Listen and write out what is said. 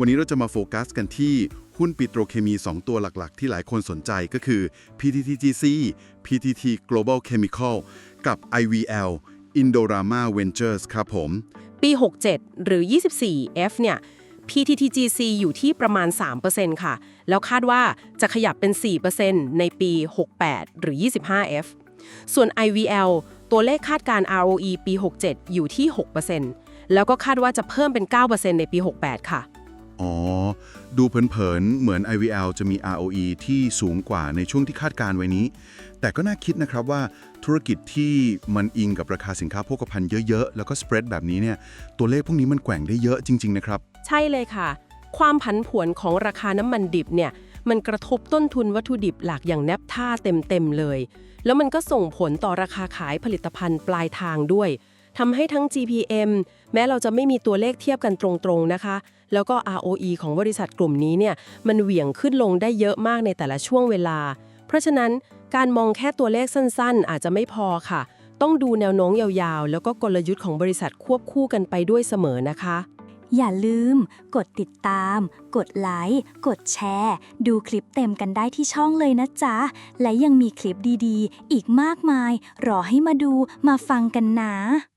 วันนี้เราจะมาโฟกัสกันที่หุ้นปิโตรเคมี 2 ตัวหลักๆ ที่หลายคนสนใจก็คือ PTTGC PTT Global Chemical กับ IVL Indorama Ventures ครับผม ปี 67 หรือ 24F เนี่ย PTTGC อยู่ที่ประมาณ 3%ค่ะ แล้วคาดว่าจะขยับเป็น 4%ในปี 68 หรือ 25F ส่วน IVL ตัวเลขคาดการ ROE ปี 67 อยู่ที่ 6%แล้วก็คาดว่าจะเพิ่มเป็น 9%ในปี 68 ค่ะ อ๋อ ดูเผินๆ เหมือน IVL จะมี ROE ที่สูงกว่าในช่วงที่คาดการไว้นี้ แต่ก็น่าคิดนะครับว่าธุรกิจที่มันอิงกับราคาสินค้าโภคภัณฑ์เยอะๆ แล้วก็สเปรดแบบนี้เนี่ย ตัวเลขพวกนี้มันแกว่งได้เยอะจริง ๆ นะครับ ใช่เลยค่ะ ความผันผวนของราคาน้ำมันดิบเนี่ย มันกระทบต้นทุนวัตถุดิบหลักอย่างแนบท่าเต็มๆเลย แล้วมันก็ส่งผลต่อราคาขายผลิตภัณฑ์ปลายทางด้วย ทำให้ทั้ง GPM แม้เราจะไม่มีตัวเลขเทียบกันตรงๆนะคะ แล้วก็ ROE ของบริษัทกลุ่มนี้เนี่ยมันเหวี่ยงขึ้นลงได้เยอะมากในแต่ละช่วงเวลา เพราะฉะนั้นการมองแค่ตัวเลขสั้นๆ อาจจะไม่พอค่ะ ต้องดูแนวโน้มยาวๆ แล้วก็กลยุทธ์ของบริษัทควบคู่กันไปด้วยเสมอนะคะอย่าลืม กดติดตาม กดไลค์ กดแชร์ ดูคลิปเต็มกันได้ที่ช่องเลยนะจ๊ะ และยังมีคลิปดีๆ อีกมากมาย รอให้มาดูมาฟังกันนะ